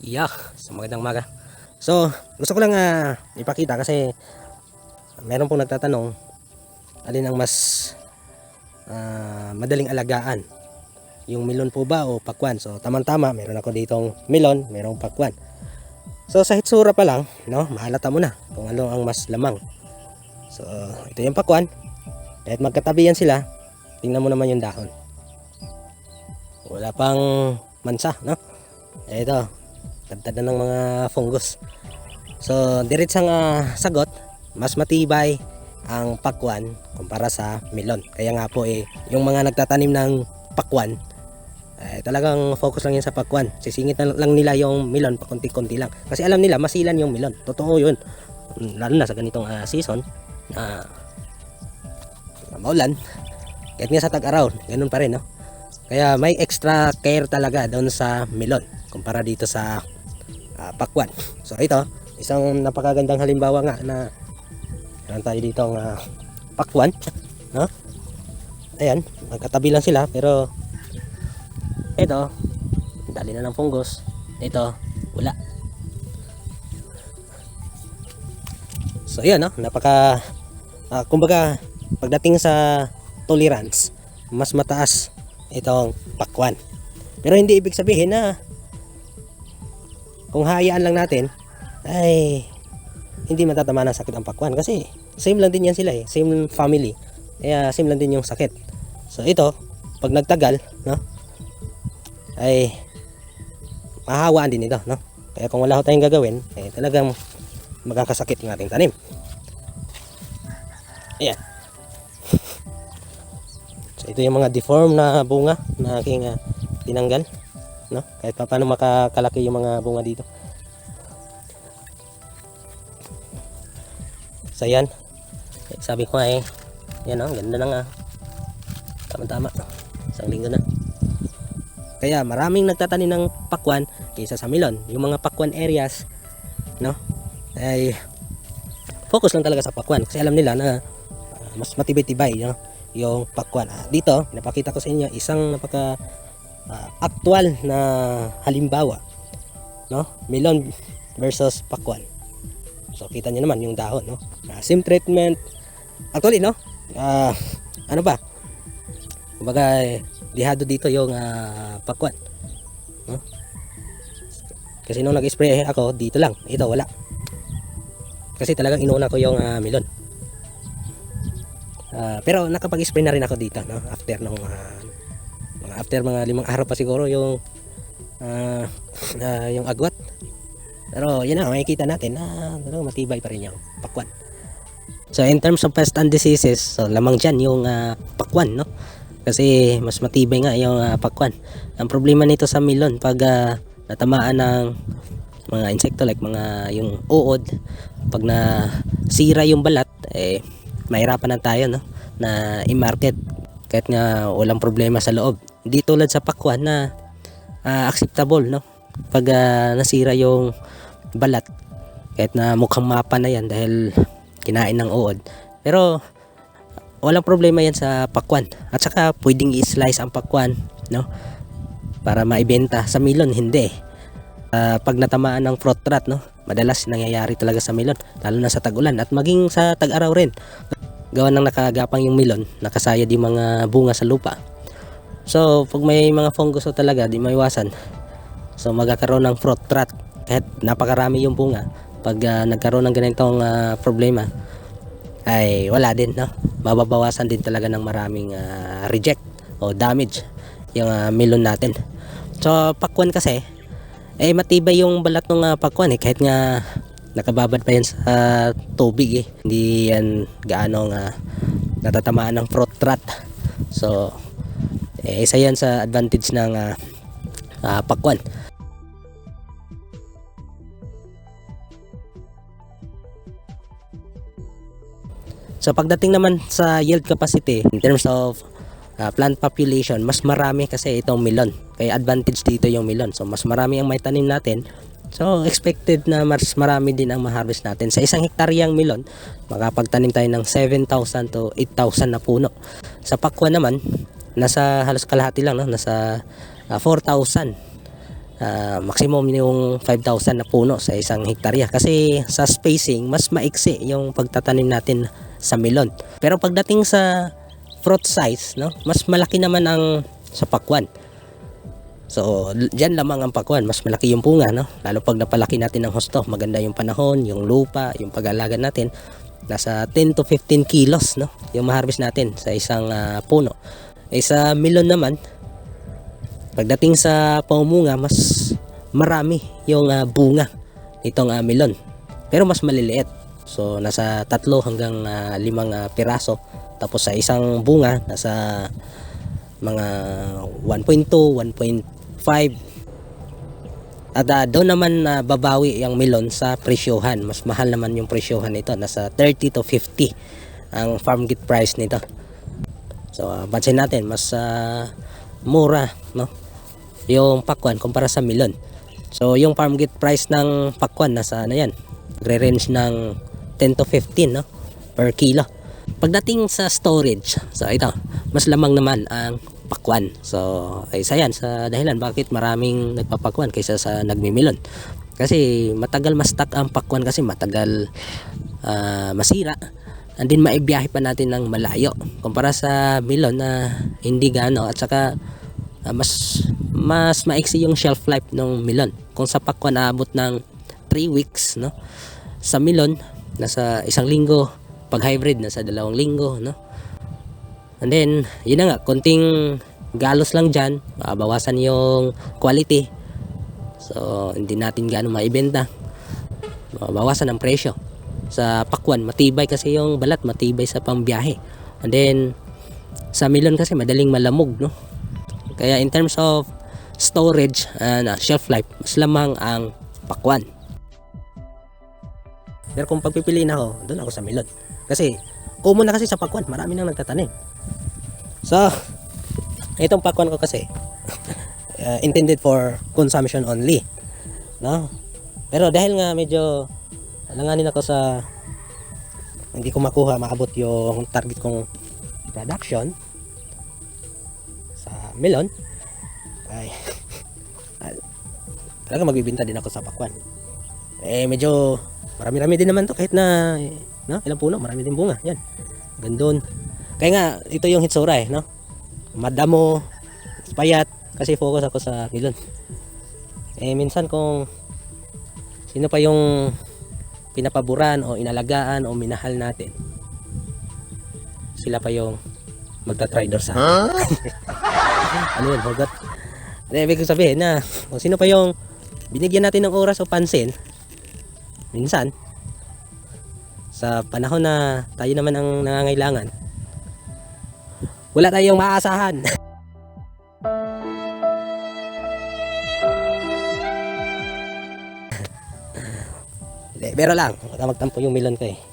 Yeah, sa magandang maga. So, gusto ko lang ah, ipakita kasi meron pong nagtatanong alin ang mas ah, madaling alagaan. Yung melon po ba o pakwan? So, tamang-tama, meron ako ditong melon, merong pakwan. So, sa hitsura pa lang, no, mahalata mo na kung ano ang mas lamang. So, ito yung pakwan. Kahit magkatabi yan sila, tingnan mo naman yung dahon. Wala pang mansa, no? Ito, Tagtad na ng mga fungus. So, diretsang ah, sagot, mas matibay ang pakwan kumpara sa melon. Kaya nga po eh, yung mga nagtatanim ng pakwan, eh, talagang focus lang yan sa pakwan. Sisingit na lang nila yung melon pa konti-konti lang. Kasi alam nila, masilan yung melon. Totoo yun. Lalo na sa ganitong ah, season na na maulan. Kahit nga sa tag-araw, ganun pa rin, no? Kaya may extra care talaga doon sa melon kumpara dito sa ah, pakwan. So ito, isang napakagandang halimbawa nga na meron tayo dito ang ah, pakwan, no? Ayan, magkatabi lang sila pero ito, dali na ng fungus. Ito, wala. So yan, no? Napaka ah, kumbaga pagdating sa tolerance, mas mataas itong pakwan. Pero hindi ibig sabihin na kung hayaan lang natin ay hindi matatama ng sakit ang pakwan. Kasi same lang din yan sila eh. Same family. Kaya same lang din yung sakit. So ito pag nagtagal no ay mahawaan din ito no. Kaya kung wala ko tayong gagawin eh talagang magkakasakit yung ating tanim. Ayan. So ito yung mga deform na bunga na aking ah, tinanggal no? Kahit pa paano makakalaki yung mga bunga dito. So yan. Sabi ko nga eh, yan oh, ganda na nga. Tama-tama. Isang linggo na. Kaya maraming nagtatanim ng pakwan kaysa sa melon. Yung mga pakwan areas, no? Ay focus lang talaga sa pakwan kasi alam nila na ah, mas matibay-tibay no? yung pakwan. Ah, dito, pinapakita ko sa inyo isang napaka ah, actual na halimbawa no? Melon versus pakwan. So kita niyo naman yung dahon no? Ah, same treatment. Actually no? Ah, ano ba? Kumbaga eh, dihado dito yung ah, pakwan no? kasi nung nag-spray ako dito lang. Ito wala. Kasi talagang inuna ko yung ah, melon. Ah, pero nakapag-spray na rin ako dito no? After nung mga after mga limang araw pa siguro yung ah, ah, yung agwat. Pero yun na makikita natin na ano, matibay pa rin yung pakwan. So in terms of pest and diseases so lamang dyan yung ah, pakwan no? Kasi mas matibay nga yung ah, pakwan. Ang problema nito sa melon pag ah, natamaan ng mga insekto like mga yung uod pag na sira yung balat eh mahirapan na tayo no? Na i-market. Kahit nga walang problema sa loob hindi tulad sa pakwan na ah, acceptable no? Pag ah, nasira yung balat kahit na mukhang mapa na yan dahil kinain ng uod. Pero walang problema yan sa pakwan. At saka pwedeng i-slice ang pakwan no? Para maibenta. Sa melon hindi. Ah, pag natamaan ng fruit rot no? Madalas nangyayari talaga sa melon lalo na sa tag-ulan at maging sa tag-araw rin. Gawa ng nakagapang yung melon nakasayad yung mga bunga sa lupa so pag may mga fungus o talaga di maiwasan. So magkakaroon ng fruit rot kahit napakarami yung bunga pag ah, nagkaroon ng ganitong ah, problema ay wala din no? Mababawasan din talaga ng maraming ah, reject o damage yung ah, melon natin. So pakwan kasi eh matibay yung balat ng uh, pakwan eh. Kahit nga nakababad pa yan sa tubig eh. Hindi yan gaano nga natatamaan ng fruit rot so eh, isa yan sa advantage ng ah, ah, pakwan So pagdating naman sa yield capacity in terms of uh, plant population, mas marami kasi itong melon. Kaya advantage dito yung melon. So mas marami ang may tanim natin. So expected na mas marami din ang ma-harvest natin. Sa isang hektaryang melon, makapagtanim tayo ng 7,000 to 8,000 na puno. Sa pakwa naman, nasa halos kalahati lang, no? nasa uh, 4,000 ah, maximum yung 5,000 na puno sa isang hektarya kasi sa spacing mas maiksi yung pagtatanim natin sa melon. Pero pagdating sa fruit size, no, mas malaki naman ang sa pakwan. So, dyan lamang ang pakwan, mas malaki yung punga, no? Lalo pag napalaki natin ng husto, maganda yung panahon, yung lupa, yung pag-alaga natin. Nasa 10 to 15 kilos, no? Yung ma-harvest natin sa isang ah, puno. Eh sa melon naman, pagdating sa pamumunga, mas marami yung ah, bunga nitong ah, melon. Pero mas maliliit. So, nasa tatlo hanggang ah, limang ah, piraso. Tapos sa isang bunga, nasa mga 1.2, 1.5. At ah, doon naman na babawi yung melon sa presyohan. Mas mahal naman yung presyohan nito. Nasa 30 to 50 ang farm gate price nito. So, uh, pansin natin, mas ah, mura, no? Yung pakwan kumpara sa melon. So, yung farm gate price ng pakwan, nasa ano yan? Re-range ng 10 to 15, no? Per kilo. Pagdating sa storage, so ito, mas lamang naman ang pakwan. So, ay isa yan sa dahilan bakit maraming nagpapakwan kaysa sa nagmimilon. Kasi matagal ma-stock ang pakwan kasi matagal ah, masira. And then maibiyahe pa natin ng malayo. Kumpara sa milon na hindi gaano at saka ah, mas mas maiksi yung shelf life ng milon. Kung sa pakwan aabot ng 3 weeks, no? Sa milon, nasa isang linggo. Pag hybrid, nasa dalawang linggo, no? And then, yun na nga, konting galos lang dyan, bawasan yung quality. So, hindi natin gaano maibenta. Bawasan ang presyo. Sa pakwan, matibay kasi yung balat, matibay sa pambiyahe. And then, sa milon kasi madaling malamog, no? Kaya in terms of storage and shelf life, mas lamang ang pakwan. Pero kung pagpipiliin ako, doon ako sa milon. Kasi, common na kasi sa pakwan, marami nang nagtatanim. So, itong pakwan ko kasi, uh, intended for consumption only. No? Pero dahil nga medyo alanganin ako sa hindi ko makuha, maabot yung target kong production sa melon, ay talaga magbibinta din ako sa pakwan. Eh, medyo marami-rami din naman to kahit na, eh, no? Ilang puno, marami din bunga. Yan. Gandun. Kaya nga, ito yung hitsura eh, no? Madamo, payat, kasi focus ako sa melon. Eh, minsan kung sino pa yung pinapaboran o inalagaan o minahal natin, sila pa yung magta-try door sa akin. ano yun, hugot? Hindi, ibig sabihin na kung sino pa yung binigyan natin ng oras o pansin, minsan, sa panahon na tayo naman ang nangangailangan, wala tayong maaasahan. Pero lang, magtampo yung milon ko eh.